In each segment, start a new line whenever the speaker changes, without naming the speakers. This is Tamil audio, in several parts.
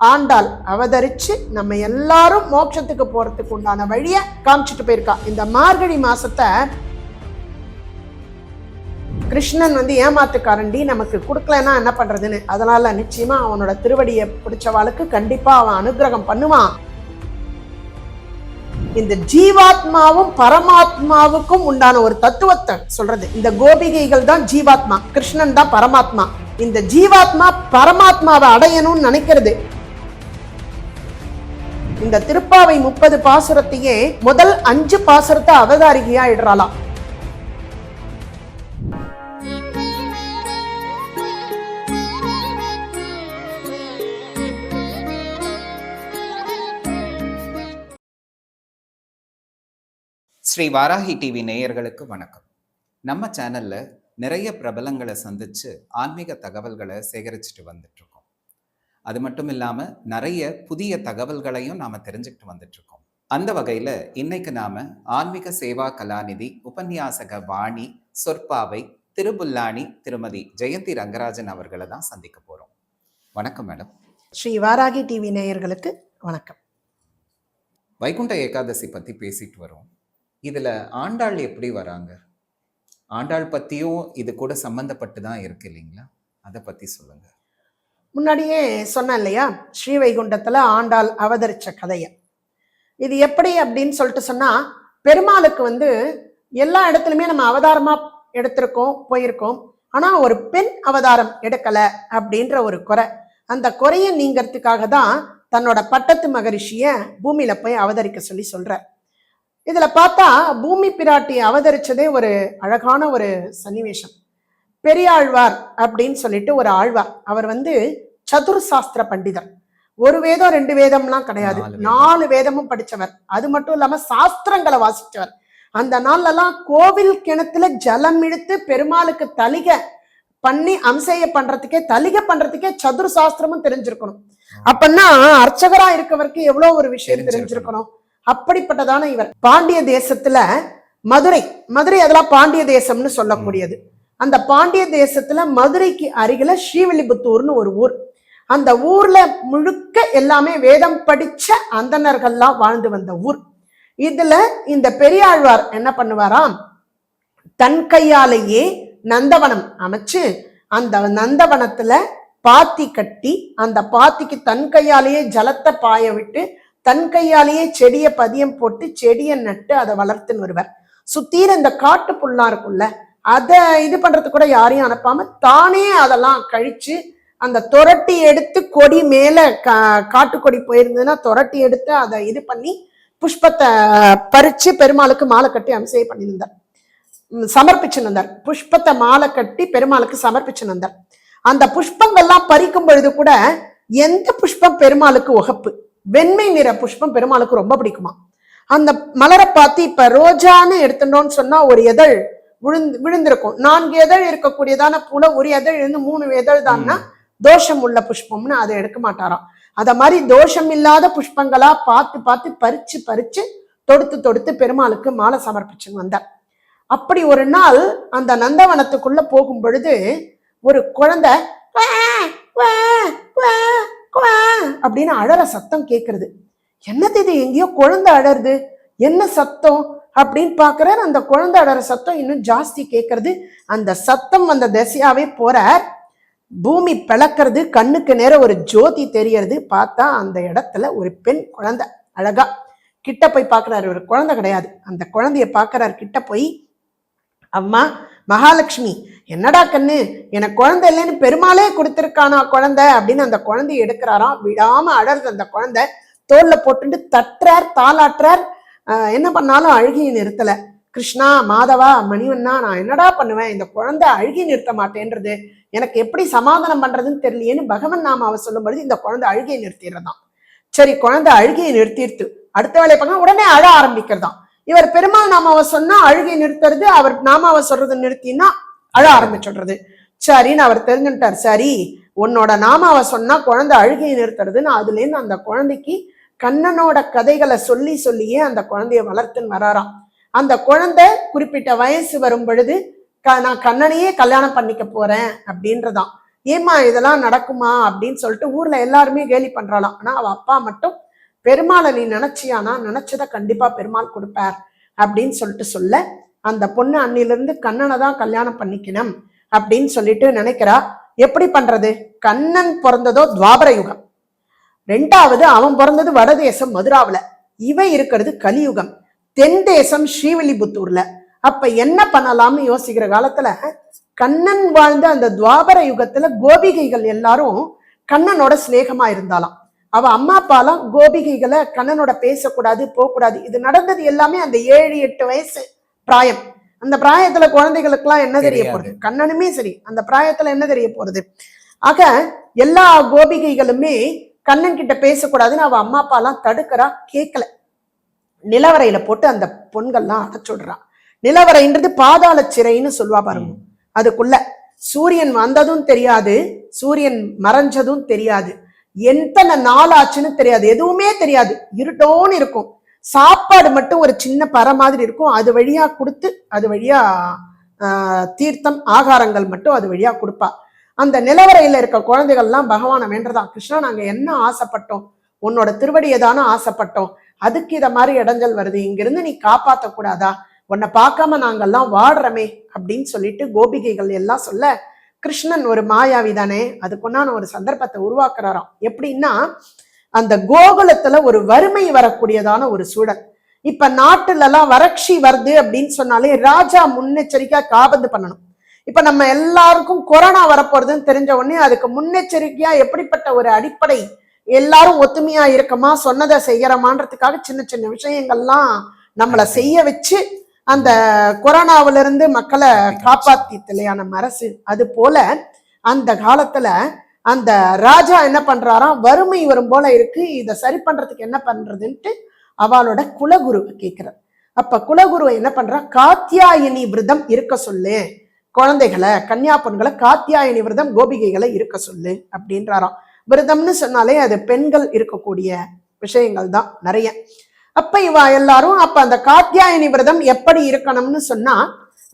ஆண்டாள் அவதரிச்சு நம்ம எல்லாரும் மோட்சத்துக்கு போறதுக்கு உண்டான வழியை காமிச்சிட்டு போயிருக்கா. இந்த மார்கழி மாசத்தை கிருஷ்ணன் வந்து ஏமாத்துக்காரண்டி நமக்கு கொடுக்கலன்னா என்ன பண்றதுன்னு. அதனால நிச்சயமா அவனோட திருவடியை பிடிச்சவாளுக்கு கண்டிப்பா அவன் அனுகிரகம் பண்ணுவான். இந்த ஜீவாத்மாவும் பரமாத்மாவுக்கும் உண்டான ஒரு தத்துவத்தை சொல்றது. இந்த கோபிகைகள் தான் ஜீவாத்மா கிருஷ்ணன் தான் பரமாத்மா. இந்த ஜீவாத்மா பரமாத்மாவை அடையணும்னு நினைக்கிறது. இந்த திருப்பாவை முப்பது பாசுரத்தையே முதல் அஞ்சு பாசுரத்தை அவதாரிகையா இடுறாளாம்
ஸ்ரீ வாராகி டிவி நேயர்களுக்கு வணக்கம். நம்ம சேனல்ல நிறைய பிரபலங்களை சந்திச்சு ஆன்மீக தகவல்களை சேகரிச்சுட்டு வந்துட்டு இருக்கோம். அது மட்டும் இல்லாம நிறைய புதிய தகவல்களையும் நாம தெரிஞ்சுக்கிட்டு வந்துட்டு இருக்கோம் அந்த வகையில இன்னைக்கு நாம ஆன்மீக சேவா கலாநிதி உபன்யாசக வாணி சொற்பாவை திருபுல்லானி திருமதி ஜெயந்தி ரங்கராஜன் அவர்களை தான் சந்திக்க போறோம். வணக்கம் மேடம்.
ஸ்ரீ வாராகி டிவி நேயர்களுக்கு வணக்கம்.
வைகுண்ட ஏகாதசி பத்தி பேசிட்டு வரோம். இதுல ஆண்டாள் எப்படி வராங்க? ஆண்டாள் பத்தியும் இது கூட சம்பந்தப்பட்டு தான் இருக்கு இல்லைங்களா? அதை பத்தி சொல்லுங்க.
முன்னாடியே சொன்னேன் இல்லையா? ஸ்ரீவைகுண்டத்தில் ஆண்டாள் அவதரிச்ச கதையை. இது எப்படி அப்படின்னு சொல்லிட்டு சொன்னால் பெருமாளுக்கு வந்து எல்லா இடத்துலையுமே நம்ம அவதாரமாக எடுத்திருக்கோம் போயிருக்கோம். ஆனால் ஒரு பெண் அவதாரம் எடுக்கலை அப்படின்ற ஒரு குறை. அந்த குறையை நீங்கிறதுக்காக தான் தன்னோட பட்டத்து மகரிஷியை பூமியில் போய் அவதரிக்க சொல்லி சொல்கிறார் இதில் பார்த்தா பூமி பிராட்டி அவதரிச்சதே ஒரு அழகான ஒரு சன்னிவேஷம். பெரியாழ்வார் அப்படின்னு சொல்லிட்டு ஒரு ஆழ்வார். அவர் வந்து சதுர் சாஸ்திர பண்டிதர். ஒரு வேதம் ரெண்டு வேதம்லாம் கிடையாது.
நாலு வேதம்.
நாலு வேதமும் படிச்சவர். அது மட்டும் இல்லாம சாஸ்திரங்களை வாசிச்சவர். அந்த நாள்ல எல்லாம் கோவில் கிணத்துல ஜலம் இழுத்து பெருமாளுக்கு தலிக பண்ணி அம்சைய பண்றதுக்கே தலிக பண்றதுக்கே சதுர் சாஸ்திரமும் தெரிஞ்சிருக்கணும் அப்பன்னா அர்ச்சகரா இருக்கவருக்கு எவ்வளவு ஒரு விஷயம்.
தெரிஞ்சிருக்கணும்.
அப்படிப்பட்டதான இவர். பாண்டிய தேசத்துல மதுரை. மதுரை அதெல்லாம் பாண்டிய தேசம்னு சொல்லக்கூடியது. அந்த பாண்டிய தேசத்துல மதுரைக்கு அருகில ஸ்ரீவில்லிபுத்தூர்னு ஒரு ஊர். அந்த ஊர்ல முழுக்க எல்லாமே வேதம் படிச்ச அந்தணர்கள்லாம் வாழ்ந்து வந்த ஊர். இதுல இந்த பெரியாழ்வார் என்ன பண்ணுவாராம்? தன் கையாலேயே நந்தவனம் அமைச்சு அந்த நந்தவனத்துல பாத்தி கட்டி அந்த பாத்திக்கு தன் கையாலேயே ஜலத்தை பாய விட்டு தன் கையாலேயே செடியை பதியம் போட்டு செடியை நட்டு அதை வளர்த்துன்னு வருவார். சுத்தீர இந்த காட்டு புல்லா இருக்கும்ல அதை இது பண்றது கூட யாரையும் அனுப்பாம தானே அதெல்லாம் கழிச்சு அந்த துரட்டி எடுத்து கொடி மேலே கா காட்டுக்கொடி போயிருந்ததுன்னா துரட்டி எடுத்து அதை இது பண்ணி புஷ்பத்தை பறித்து பெருமாளுக்கு மாலை கட்டி அம்சையை பண்ணியிருந்தார். ம், சமர்ப்பிச்சுன்னு புஷ்பத்தை மாலை கட்டி பெருமாளுக்கு சமர்ப்பிச்சுன்னு அந்த புஷ்பங்கள்லாம் பறிக்கும் பொழுது கூட எந்த புஷ்பம் பெருமாளுக்கு உகப்பு? வெண்மை நிற புஷ்பம் பெருமாளுக்கு ரொம்ப பிடிக்குமா? அந்த மலரை பார்த்து இப்ப ரோஜான்னு எடுத்துட்டோம்னு சொன்னா ஒரு எதழ் விழுந்து விழுந்திருக்கும். நான்கு எதழ் இருக்கக்கூடியதான பூல ஒரு எதழ் இருந்து மூணு எதழ் தான்னா தோஷம் உள்ள புஷ்பம்னு அதை எடுக்க மாட்டாராம். அத மாதிரி தோஷம் இல்லாத புஷ்பங்களா பார்த்து பார்த்து பறிச்சு பறிச்சு தொடுத்து தொடுத்து பெருமாளுக்கு மாலை சமர்ப்பிச்சுன்னு வந்தார். அப்படி ஒரு நாள் அந்த நந்தவனத்துக்குள்ள போகும் பொழுது ஒரு குழந்தை அப்படின்னு அழற சத்தம் கேக்குறது. என்னது இது? எங்கேயோ குழந்தை அழறது. என்ன சத்தம்? அப்படின்னு பாக்குறார். அந்த குழந்தை அழற சத்தம் இன்னும் ஜாஸ்தி கேக்குறது. அந்த சத்தம் அந்த திசையாவே போறார். பூமி பிளக்கிறது கண்ணுக்கு நேரம் ஒரு ஜோதி தெரியறது பார்த்தா அந்த இடத்துல ஒரு பெண் குழந்தை அழகா. கிட்ட போய் பார்க்கறாரு ஒரு குழந்தை கிடையாது. அந்த குழந்தைய பார்க்கறாரு கிட்ட போய் அம்மா மகாலட்சுமி என்னடா கண்ணு? எனக்கு குழந்தை இல்லைன்னு பெருமாளே கொடுத்துருக்கானா குழந்தை? அப்படின்னு அந்த குழந்தைய எடுக்கிறாராம். விடாம அழறது அந்த குழந்தை. தோல்ல போட்டுட்டு தட்டுறார் தாளாட்டுறார். என்ன பண்ணாலும் அழுகிய நிறுத்தலை. கிருஷ்ணா மாதவா மணிவண்ணா நான் என்னடா பண்ணுவேன்? இந்த குழந்தை அழுகி நிறுத்த மாட்டேன்றது. எனக்கு எப்படி சமாதானம் பண்றதுன்னு தெரியலையேன்னு பகவன் நாமாவை சொல்லும் பொழுது இந்த குழந்தை அழுகையை நிறுத்திடுறதாம். சரி குழந்தை அழுகையை நிறுத்திடுத்து அடுத்த வேலையை பார்க்க உடனே அழ ஆரம்பிக்கிறதாம். இவர் பெருமாள் நாமாவை சொன்னா அழுகை நிறுத்துறது அவர் நாமாவை சொல்றது நிறுத்தினா அழ ஆரம்பிச்சுடுறது. சரின்னு அவர் தெரிஞ்சுட்டார் சரி உன்னோட நாமாவை சொன்னா குழந்தை அழுகையை நிறுத்துறதுன்னு அதுலேருந்து அந்த குழந்தைக்கு கண்ணனோட கதைகளை சொல்லி சொல்லியே அந்த குழந்தைய வளர்த்துன்னு வராராம். அந்த குழந்தை குறிப்பிட்ட வயசு வரும் பொழுது க- நான் கண்ணனையே கல்யாணம் பண்ணிக்க போறேன் அப்படின்றதான் ஏம்மா இதெல்லாம் நடக்குமா? அப்படின்னு சொல்லிட்டு ஊர்ல எல்லாருமே கேலி பண்றாளாம். ஆனா அவ அப்பா மட்டும் பெருமாளை நீ நினைச்சியானா? நினைச்சதை கண்டிப்பா பெருமாள் கொடுப்பார் அப்படின்னு சொல்லிட்டு சொல்ல அந்த பொண்ணு அன்னிலிருந்து கண்ணனை தான் கல்யாணம் பண்ணிக்கணும் அப்படின்னு சொல்லிட்டு நினைக்கிறா. எப்படி பண்றது? கண்ணன் பிறந்ததோ துவாபர யுகம். ரெண்டாவது அவன் பிறந்தது வடதேசம் மதுராவில். இவை இருக்கிறது கலியுகம். தென் தேசம் ஸ்ரீவில்லிபுத்தூர்ல. அப்ப என்ன பண்ணலாம்னு யோசிக்கிற காலத்துல கண்ணன் வாழ்ந்த அந்த துவாபர யுகத்துல கோபிகைகள் எல்லாரும் கண்ணனோட சிநேகமா இருந்தாலாம் அவ அம்மா அப்பாலாம் கோபிகைகளை கண்ணனோட பேசக்கூடாது போகக்கூடாது. இது நடந்தது எல்லாமே அந்த ஏழு எட்டு வயசு பிராயம். அந்த பிராயத்துல குழந்தைகளுக்கெல்லாம் என்ன தெரிய. போறது? கண்ணனுமே சரி அந்த பிராயத்துல என்ன தெரிய போறது? ஆக எல்லா கோபிகைகளுமே கண்ணன் கிட்ட பேசக்கூடாதுன்னு அவ அம்மா அப்பா எல்லாம் தடுக்கிறா கேட்கல நிலவரையில போட்டு அந்த பொண்கள்லாம் அடைச்சுடுறான் நிலவரைன்றது பாதாள சிறைன்னு சொல்லுவா பாருங்க. அதுக்குள்ள சூரியன் வந்ததும் தெரியாது சூரியன் மறைஞ்சதும் தெரியாது. எத்தனை நாள் ஆச்சுன்னு தெரியாது எதுவுமே தெரியாது. இருட்டோன்னு இருக்கும். சாப்பாடு மட்டும் ஒரு சின்ன பறை மாதிரி இருக்கும். அது வழியா கொடுத்து அது வழியா தீர்த்தம் ஆகாரங்கள் மட்டும் அது வழியா கொடுப்பா. அந்த நிலவரையில இருக்க குழந்தைகள்லாம் பகவானை வேண்டதான் கிருஷ்ணா நாங்க என்ன ஆசைப்பட்டோம்? உன்னோட திருவடியை தானே ஆசைப்பட்டோம். அதுக்கு இதை மாதிரி இடைஞ்சல் வருது. இங்கிருந்து நீ காப்பாத்த கூடாதா உன்னை பார்க்காம நாங்கெல்லாம் வாடுறமே அப்படின்னு சொல்லிட்டு கோபிகைகள் எல்லாம் சொல்ல கிருஷ்ணன் ஒரு மாயாவி தானே அதுக்குண்டான ஒரு சந்தர்ப்பத்தை உருவாக்குறாராம். எப்படின்னா அந்த கோகுலத்துல ஒரு வறுமை வரக்கூடியதான ஒரு சூழல். இப்ப நாட்டுல எல்லாம் வறட்சி வருது அப்படின்னு சொன்னாலே ராஜா முன்னெச்சரிக்கையா காபந்து பண்ணணும். இப்ப நம்ம எல்லாருக்கும் கொரோனா வரப்போறதுன்னு தெரிஞ்ச உடனே அதுக்கு முன்னெச்சரிக்கையா எப்படிப்பட்ட ஒரு அடிப்படை எல்லாரும் ஒத்துமையா இருக்கமா? சொன்னதை செய்யறமான்றதுக்காக சின்ன சின்ன விஷயங்கள்லாம் நம்மளை செய்ய வச்சு அந்த கொரோனாவில இருந்து மக்களை காப்பாத்திட்டு இல்லையா நம்ம அரசு? அது போல அந்த காலத்துல அந்த ராஜா என்ன பண்றாராம் வறுமை வரும் போல இருக்கு. இதை சரி பண்றதுக்கு என்ன பண்றதுன்ட்டு அவளோட குலகுருவை கேட்கிறார். அப்ப குலகுருவை என்ன பண்றா? காத்தியாயினி விரதம் இருக்க சொல்லு. குழந்தைகளை கன்னியா பொண்களை காத்தியாயினி விரதம் கோபிகைகளை இருக்க சொல்லு அப்படின்றாராம். விரதம்னு சொன்னாலே அது பெண்கள் இருக்கக்கூடிய விஷயங்கள் தான் நிறைய. அப்ப இவா எல்லாரும் அப்ப அந்த காத்தியாயனி விரதம் எப்படி இருக்கணும்னு சொன்னா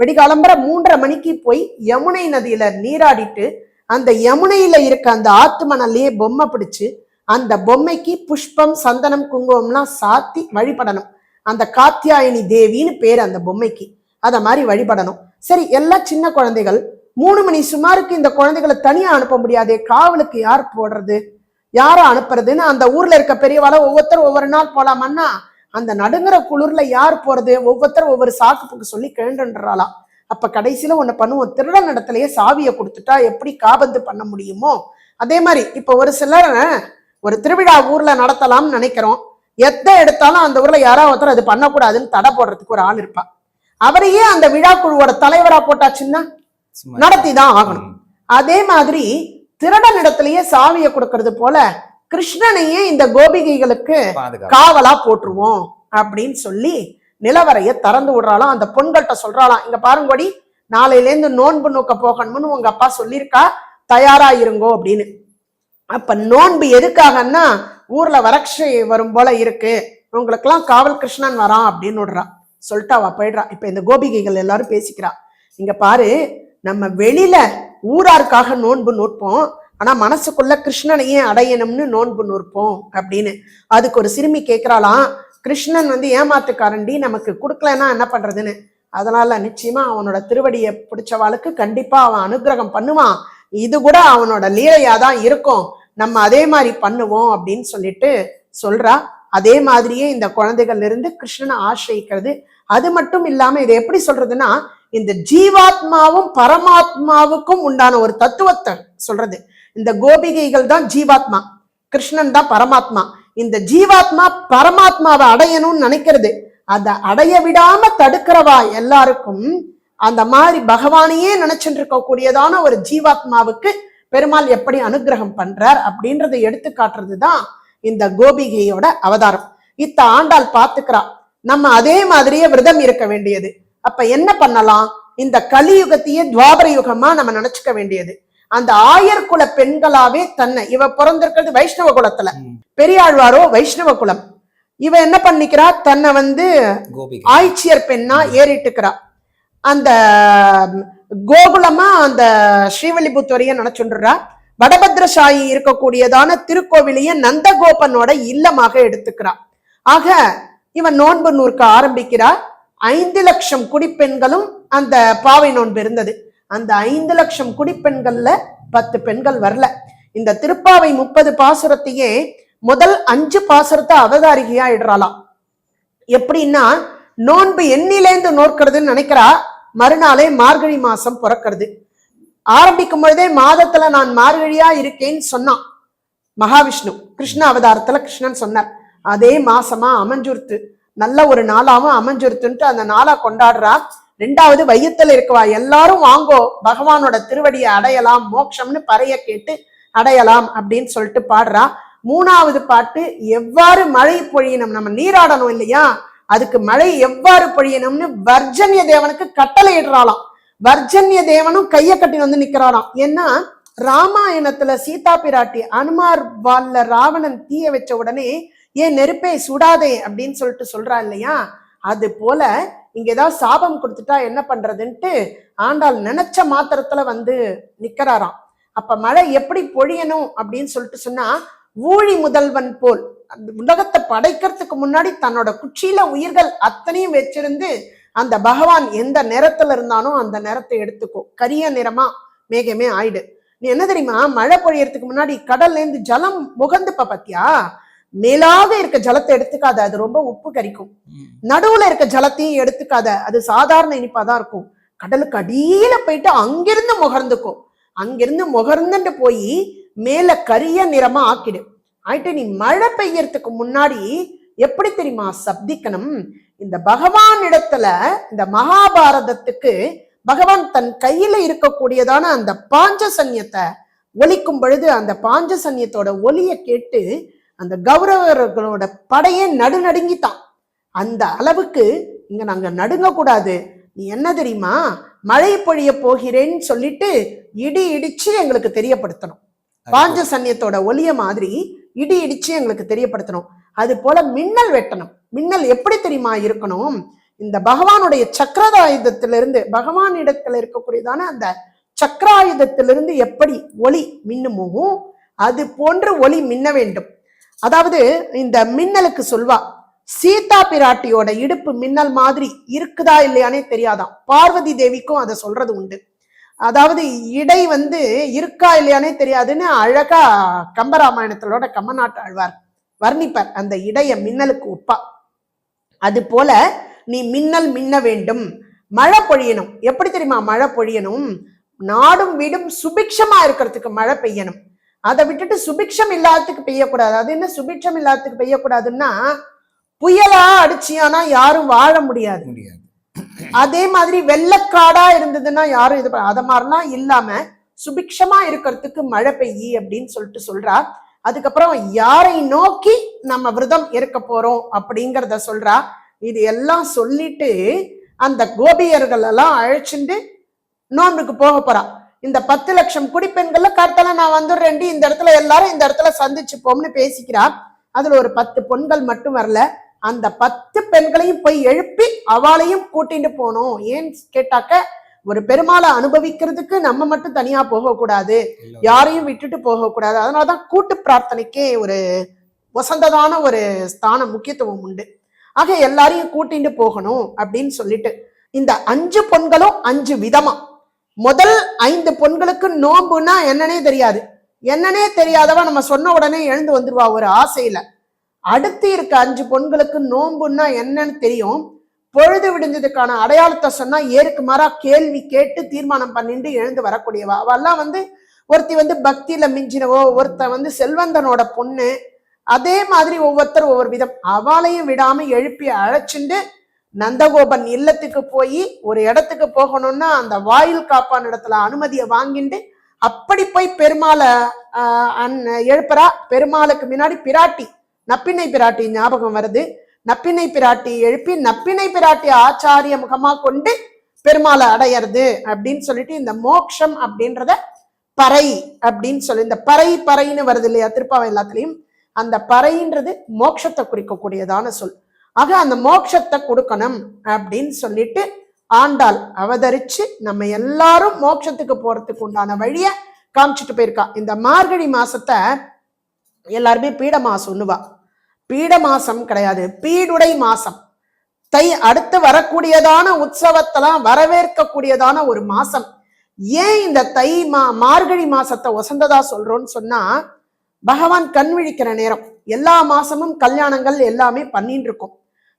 வெடிகாலம்பர மூன்றரை மணிக்கு போய் யமுனை நதியில நீராடிட்டு அந்த யமுனையில இருக்க அந்த ஆத்து மணல்லையே பொம்மை பிடிச்சு அந்த பொம்மைக்கு புஷ்பம் சந்தனம் குங்குமம்லாம் சாத்தி வழிபடணும். அந்த காத்தியாயனி தேவின்னு பேர் அந்த பொம்மைக்கு. அத மாதிரி வழிபடணும். சரி எல்லா சின்ன குழந்தைகள் மூணு மணி சுமாருக்கு இந்த குழந்தைகளை தனியா அனுப்ப முடியாதே காவலுக்கு யார் போடுறது? யாரை அனுப்புறதுன்னு அந்த ஊர்ல இருக்க பெரியவாள ஒவ்வொருத்தர் ஒவ்வொரு நாள் போலாமன்னா அந்த நடுங்கிற குளிர்ல யார் போறது? ஒவ்வொருத்தர் ஒவ்வொரு சாக்குப்புக்கு சொல்லி கேண்டுன்றாளாம் அப்ப கடைசியில ஒண்ணு பண்ணுவோம் திருடன் இடத்துலயே சாவியை கொடுத்துட்டா எப்படி காபந்து பண்ண முடியுமோ? அதே மாதிரி இப்ப ஒரு சிலர் ஒரு திருவிழா ஊர்ல நடத்தலாம்னு நினைக்கிறோம். எதை எடுத்தாலும் அந்த ஊர்ல யாராவது ஒருத்தர் அது பண்ணக்கூடாதுன்னு தடை போடுறதுக்கு ஒரு ஆள் இருப்பா. அவரையே அந்த விழா குழுவோட தலைவரா போட்டாச்சுன்னா நடத்தி தான் ஆகணும். அதே மாதிரி திருடன் இடத்துலயே சாவியை கொடுக்கறது போல கிருஷ்ணனையே இந்த கோபிகைகளுக்கு காவலா போட்டுருவோம் அப்படின்னு சொல்லி நிலவரைய திறந்து விடுறாளாம். அந்த பொண்கள்கிட்ட சொல்றாளாம். இங்க பாருங்கோடி நாளையில இருந்து நோன்பு நோக்க போகணும்னு உங்க அப்பா சொல்லியிருக்கா. தயாரா இருங்கோ அப்படின்னு. அப்ப நோன்பு எதுக்காகன்னா ஊர்ல வறட்சி வரும் போல இருக்கு. உங்களுக்கெல்லாம் காவல் கிருஷ்ணன் வரான் அப்படின்னு விடுறா. சொல்லிட்டு அவ போயிடுறா. இப்ப இந்த கோபிகைகள் எல்லாரும் பேசிக்கிறா. இங்க பாரு நம்ம வெளியில ஊராருக்காக நோன்பு நோட்போம் ஆனா மனசுக்குள்ள கிருஷ்ணனையே அடையணும்னு நோன்பு நோற்போம் அப்படின்னு. அதுக்கு ஒரு சிறுமி கேட்கிறாளாம் கிருஷ்ணன் வந்து ஏமாத்துக்காரண்டி நமக்கு கொடுக்கலன்னா என்ன பண்றதுன்னு. அதனால நிச்சயமா அவனோட திருவடியை பிடிச்சவாளுக்கு கண்டிப்பா அவன் அனுகிரகம் பண்ணுவான். இது கூட அவனோட லீலையா தான் இருக்கும். நம்ம அதே மாதிரி பண்ணுவோம் அப்படின்னு சொல்லிட்டு சொல்றா. அதே மாதிரியே இந்த குழந்தைகள்ல இருந்து கிருஷ்ணனை ஆசிரியிக்கிறது. அது மட்டும் இல்லாம இதை எப்படி சொல்றதுன்னா இந்த ஜீவாத்மாவும் பரமாத்மாவுக்கும் உண்டான ஒரு தத்துவத்தை சொல்றது. இந்த கோபிகைகள் தான் ஜீவாத்மா. கிருஷ்ணன் தான் பரமாத்மா. இந்த ஜீவாத்மா பரமாத்மாவை அடையணும்னு நினைக்கிறது. அதை அடைய விடாம தடுக்கிறவா எல்லாருக்கும் அந்த மாதிரி பகவானையே நினைச்சுட்டு இருக்கக்கூடியதான ஒரு ஜீவாத்மாவுக்கு பெருமாள் எப்படி அனுகிரகம் பண்றார் அப்படின்றத எடுத்து காட்டுறது தான் இந்த கோபிகையோட அவதாரம். இத்த ஆண்டாள் பாத்துக்கிறா நம்ம அதே மாதிரியே விரதம் இருக்க வேண்டியது. அப்ப என்ன பண்ணலாம்? இந்த கலியுகத்தையே துவாபர யுகமா நம்ம நினைச்சுக்க வேண்டியது. அந்த ஆயர் குல பெண்களாவே தன்னை இவ பிறந்திருக்கிறது வைஷ்ணவ குலத்துல. பெரியாழ்வாரோ வைஷ்ணவ குலம். இவ என்ன பண்ணிக்கிறா? தன்னை வந்து ஆய்ச்சியர் பெண்ணா ஏறிட்டுக்கிறா. அந்த கோகுலமா அந்த ஸ்ரீவல்லிபுத்தூரைய நினைச்சுடுறா வடபத்ரசாயி இருக்கக்கூடியதான திருக்கோவிலைய நந்தகோபனோட இல்லமாக எடுத்துக்கிறா. ஆக இவன் நோன்பு நூற்க ஆரம்பிக்கிறா. ஐந்து லட்சம் குடிப்பெண்களும் அந்த பாவை நோன்பு இருந்தது. அந்த ஐந்து லட்சம் குடிப்பெண்கள்ல பத்து பெண்கள் வரல. இந்த திருப்பாவை முப்பது பாசுரத்தையே முதல் அஞ்சு பாசுரத்தை அவதாரிகையா இடுறாளாம் எப்படின்னா நோன்பு எண்ணிலேந்து நோக்கிறதுன்னு நினைக்கிறா மறுநாளே மார்கழி மாசம் பிறக்கிறது. ஆரம்பிக்கும் பொழுதே மாதத்துல நான் மார்கழியா இருக்கேன்னு சொன்னான். மகாவிஷ்ணு கிருஷ்ண அவதாரத்துல கிருஷ்ணன் சொன்னார் அதே மாசமா அமைஞ்சுருத்து நல்ல ஒரு நாளாவும் அமைஞ்சிருத்துன்ட்டு அந்த நாளா கொண்டாடுறா. ரெண்டாவது வையத்தில் இருக்கவா. எல்லாரும் வாங்கோ பகவானோட திருவடியை அடையலாம் மோட்சம்னு பறைய கேட்டு அடையலாம் அப்படின்னு சொல்லிட்டு பாடுறா. மூணாவது பாட்டு எவ்வாறு மழை பொழியணும்? நம்ம நீராடணும் இல்லையா? அதுக்கு மழை எவ்வாறு பொழியணும்னு வர்ஜன்ய தேவனுக்கு கட்டளை இடுறாளாம் வர்ஜன்ய தேவனும் கைய கட்டி வந்து நிக்கிறாராம் ஏன்னா ராமாயணத்துல சீதா பிராட்டி அனுமார் வால்ல ராவணன் தீய வச்ச உடனே ஏன் நெருப்பே சுடாதே அப்படின்னு சொல்லிட்டு சொல்றா இல்லையா? அது போல இங்க ஏதாவது சாபம் கொடுத்துட்டா என்ன பண்றதுன்ட்டு ஆண்டாள் நினைச்ச மாத்திரத்துல வந்து நிக்கிறாராம். அப்ப மழை எப்படி பொழியணும் அப்படின்னு சொல்லிட்டு சொன்னா ஊழி முதல்வன் போல். அந்த உலகத்தை படைக்கிறதுக்கு முன்னாடி தன்னோட குச்சியில உயிர்கள் அத்தனையும் வச்சிருந்து அந்த பகவான் எந்த நிறத்துல இருந்தானோ அந்த நிறத்தை எடுத்துக்கோ. கரிய நிறமா மேகமே ஆயிடு. நீ என்ன தெரியுமா? மழை பொழியறதுக்கு முன்னாடி கடல்ல இருந்து ஜலம் முகந்துப்ப பத்தியா? மேலாக இருக்க ஜலத்தை எடுத்துக்காத அது ரொம்ப உப்பு கரிக்கும். நடுவுல இருக்க ஜலத்தையும் எடுத்துக்காத அது சாதாரண இனிப்பாதான் இருக்கும். கடலுக்கு அடியில போயிட்டு அங்கிருந்து முகர்ந்துக்கும். அங்கிருந்து முகர்ந்துட்டு போய் மேல கரிய நிறமா ஆக்கிடு ஆயிட்டு நீ மழை பெய்யறதுக்கு முன்னாடி எப்படி தெரியுமா சப்திக்கணும்? இந்த பகவான் இடத்துல இந்த மகாபாரதத்துக்கு பகவான் தன் கையில இருக்கக்கூடியதான அந்த பாஞ்சசன்யத்தை ஒலிக்கும் பொழுது அந்த பாஞ்சசன்யத்தோட ஒலிய கேட்டு அந்த கௌரவர்களோட படையே நடுநடுங்கித்தான். அந்த அளவுக்கு இங்க நாங்க நடுங்க கூடாது நீ என்ன தெரியுமா? மழை பொழிய போகிறேன்னு சொல்லிட்டு இடி இடிச்சு எங்களுக்கு தெரியப்படுத்தணும். பாஞ்சசன்யத்தோட ஒலிய மாதிரி இடி இடிச்சு எங்களுக்கு தெரியப்படுத்தணும். அது போல மின்னல் வெட்டணும். மின்னல் எப்படி தெரியுமா இருக்கணும்? இந்த பகவானுடைய சக்கரதாயுதத்திலிருந்து பகவான் இடத்துல இருக்கக்கூடியதான அந்த சக்கராயுதத்திலிருந்து எப்படி ஒளி மின்னுமோ அது போன்று ஒளி மின்ன வேண்டும். அதாவது இந்த மின்னலுக்கு சொல்வா சீதா பிராட்டியோட இடுப்பு மின்னல் மாதிரி இருக்குதா இல்லையானே தெரியாதாம். பார்வதி தேவிக்கும் அதை சொல்றது உண்டு. அதாவது இடை வந்து இருக்கா இல்லையானே தெரியாதுன்னு அழகா கம்பராமாயணத்திலோட கம்மநாட்டு ஆழ்வார் வர்ணிப்பார் அந்த இடைய மின்னலுக்கு ஒப்பா. அது போல நீ மின்னல் மின்ன வேண்டும் மழை பொழியணும். எப்படி தெரியுமா? மழை பொழியணும். நாடும் வீடும் சுபிக்ஷமா இருக்கிறதுக்கு மழை பெய்யணும். அதை விட்டுட்டு சுபிக்ஷம் இல்லாததுக்கு பெய்யக்கூடாது. அது என்ன சுபிக்ஷம் இல்லாததுக்கு பெய்யக்கூடாதுன்னா புயலா அடிச்சியானா யாரும் வாழ முடியாது.
முடியாது.
அதே மாதிரி வெள்ளக்காடா இருந்ததுன்னா யாரும் இது அத மாதிரிலாம் இல்லாம சுபிக்ஷமா இருக்கிறதுக்கு மழை பெய்யி அப்படின்னு சொல்லிட்டு சொல்றா. அதுக்கப்புறம் யாரை நோக்கி நம்ம விரதம் இருக்க போறோம் அப்படிங்கிறத சொல்றா. இது எல்லாம் சொல்லிட்டு அந்த கோபியர்கள் எல்லாம் அழைச்சிட்டு நோன்புக்கு போக போறா. இந்த பத்து லட்சம் குடிப்பெண்கள்ல கருத்தல நான் வந்துடுறேன்டி இந்த இடத்துல எல்லாரும் இந்த இடத்துல சந்திச்சுப்போம்னு பேசிக்கிறா. அதுல ஒரு பத்து பொண்கள் மட்டும் வரல. அந்த பத்து பெண்களையும் போய் எழுப்பி அவளையும் கூட்டிட்டு போனோம் ஏன்னு கேட்டாக்க ஒரு பெருமாளை அனுபவிக்கிறதுக்கு நம்ம மட்டும் தனியா போகக்கூடாது. யாரையும் விட்டுட்டு போகக்கூடாது. அதனாலதான் கூட்டு பிரார்த்தனைக்கே ஒரு வசந்ததான ஒரு ஸ்தானம் முக்கியத்துவம் உண்டு. ஆக எல்லாரையும் கூட்டிட்டு போகணும் அப்படின்னு சொல்லிட்டு இந்த அஞ்சு பொண்களும் அஞ்சு விதமா முதல் ஐந்து பொண்களுக்கு நோம்புன்னா என்னன்னே தெரியாது. என்னன்னே தெரியாதவ நம்ம சொன்ன உடனே எழுந்து வந்துருவா ஒரு ஆசையில. அடுத்து இருக்க அஞ்சு பொண்களுக்கு நோம்புன்னா என்னன்னு தெரியும். பொழுது விடிஞ்சதுக்கான அடையாளத்தை சொன்னா ஏருக்கு மாறா கேள்வி கேட்டு தீர்மானம் பண்ணிட்டு எழுந்து வரக்கூடியவா. அவெல்லாம் வந்து ஒருத்தி வந்து பக்தியில மிஞ்சினவோ ஒருத்த வந்து செல்வந்தனோட பொண்ணு. அதே மாதிரி ஒவ்வொருத்தர் ஒவ்வொரு விதம். அவளையும் விடாம எழுப்பி அழைச்சிண்டு நந்தகோபன் இல்லத்துக்கு போய் ஒரு இடத்துக்கு போகணும்னா அந்த வாயில் காப்பான் இடத்துல அனுமதியை வாங்கிட்டு அப்படி போய் பெருமாளை ஆஹ், அன்- எழுப்புறா. பெருமாளுக்கு முன்னாடி பிராட்டி நப்பிண்ணை பிராட்டி ஞாபகம் வருது. நப்பிண்ணை பிராட்டி எழுப்பி நப்பிண்ணை பிராட்டி ஆச்சாரிய முகமா கொண்டு பெருமாளை அடையிறது அப்படின்னு சொல்லிட்டு இந்த மோக்ஷம் அப்படின்றத பறை அப்படின்னு சொல்லி இந்த பறை பறைன்னு வருது இல்லையா திருப்பாவை எல்லாத்துலயும். அந்த பறைன்றது மோட்சத்தை குறிக்கக்கூடியதான சொல். ஆக அந்த மோட்சத்தை கொடுக்கணும் அப்படின்னு சொல்லிட்டு ஆண்டாள் அவதரிச்சு நம்ம எல்லாரும் மோட்சத்துக்கு போறதுக்கு உண்டான வழிய காமிச்சிட்டு போயிருக்கா. இந்த மார்கழி மாசத்தை எல்லாருமே பீட மாசம்னுவா பீட மாசம் கிடையாது பீடுடை மாசம். தை அடுத்து வரக்கூடியதான உற்சவத்தெல்லாம் வரவேற்கக்கூடியதான ஒரு மாசம். ஏன் இந்த தை மா மார்கழி மாசத்தை ஒசந்ததா சொல்றோம்னு சொன்னா பகவான் கண் விழிக்கிற நேரம். எல்லா மாசமும் கல்யாணங்கள் எல்லாமே பண்ணிட்டு இருக்கோம்.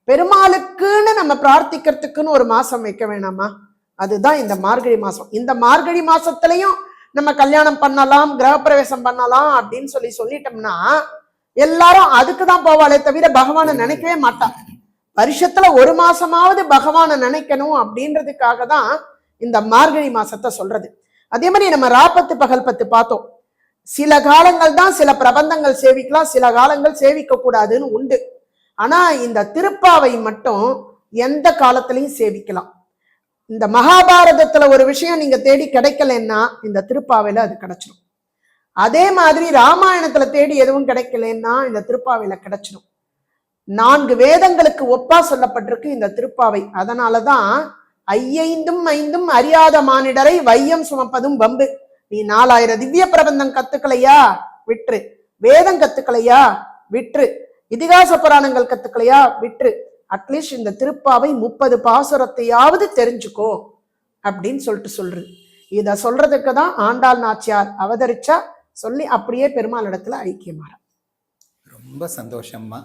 பெருமாளுக்குன்னு நம்ம பிரார்த்திக்கிறதுக்குன்னு ஒரு மாசம் வைக்க வேணாமா? அதுதான் இந்த மார்கழி மாசம். இந்த மார்கழி மாசத்துலயும் நம்ம கல்யாணம் பண்ணலாம் கிரகப்பிரவேசம் பண்ணலாம் அப்படின்னு சொல்லி சொல்லிட்டோம்னா எல்லாரும் அதுக்கு தான் போவாளே தவிர பகவானை நினைக்கவே மாட்டான் வருஷத்துல ஒரு மாசமாவது பகவானை நினைக்கணும் அப்படின்றதுக்காக தான் இந்த மார்கழி மாசத்தை சொல்றது. அதே மாதிரி நம்ம ராப்பத்து பகல் பத்து பார்த்தோம். சில காலங்கள் தான் சில பிரபந்தங்கள் சேவிக்கலாம் சில காலங்கள் சேவிக்க கூடாதுன்னு உண்டு. ஆனா இந்த திருப்பாவை மட்டும் எந்த காலத்திலையும் சேவிக்கலாம். இந்த மகாபாரதத்துல ஒரு விஷயம் நீங்க தேடி கிடைக்கலன்னா இந்த திருப்பாவையில அது கிடைச்சிடும் அதே மாதிரி ராமாயணத்துல தேடி எதுவும் கிடைக்கலன்னா இந்த திருப்பாவையில கிடைச்சிடும் நான்கு வேதங்களுக்கு ஒப்பா சொல்லப்பட்டிருக்கு இந்த திருப்பாவை. அதனாலதான் ஐயைந்தும் ஐந்தும் அறியாத மானிடரை வையம் சுமப்பதும் வம்பு. நீ நாலாயிரம் திவ்ய பிரபந்தம் கத்துக்கலையா? விற்று வேதம் கத்துக்கலையா? விற்று இதிகாச புராணங்கள் கத்துக்கலையா? விட்டுரு. அட்லீஸ்ட் இந்த திருப்பாவை முப்பது பாசுரத்தையாவது தெரிஞ்சுக்கோ அப்படின்னு சொல்லிட்டு சொல்றது. இத சொல்றதுக்கு தான் ஆண்டாள் நாச்சியார் அவதரிச்சா சொல்லி அப்படியே பெருமாள் இடத்துல ஐக்கியமாற
ரொம்ப சந்தோஷம்மா.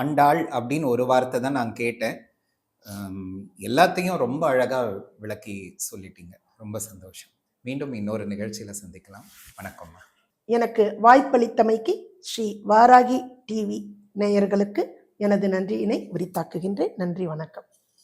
ஆண்டாள் அப்படின்னு ஒரு வார்த்தை தான் நான் கேட்டேன். எல்லாத்தையும் ரொம்ப அழகா விளக்கி சொல்லிட்டீங்க. ரொம்ப சந்தோஷம். மீண்டும் இன்னொரு நிகழ்ச்சியில சந்திக்கலாம். வணக்கம்மா.
எனக்கு வாய்ப்பளித்தமைக்கு ஸ்ரீ வாராகி டிவி நேயர்களுக்கு எனது நன்றியினை உரித்தாக்குகின்றேன். நன்றி வணக்கம்.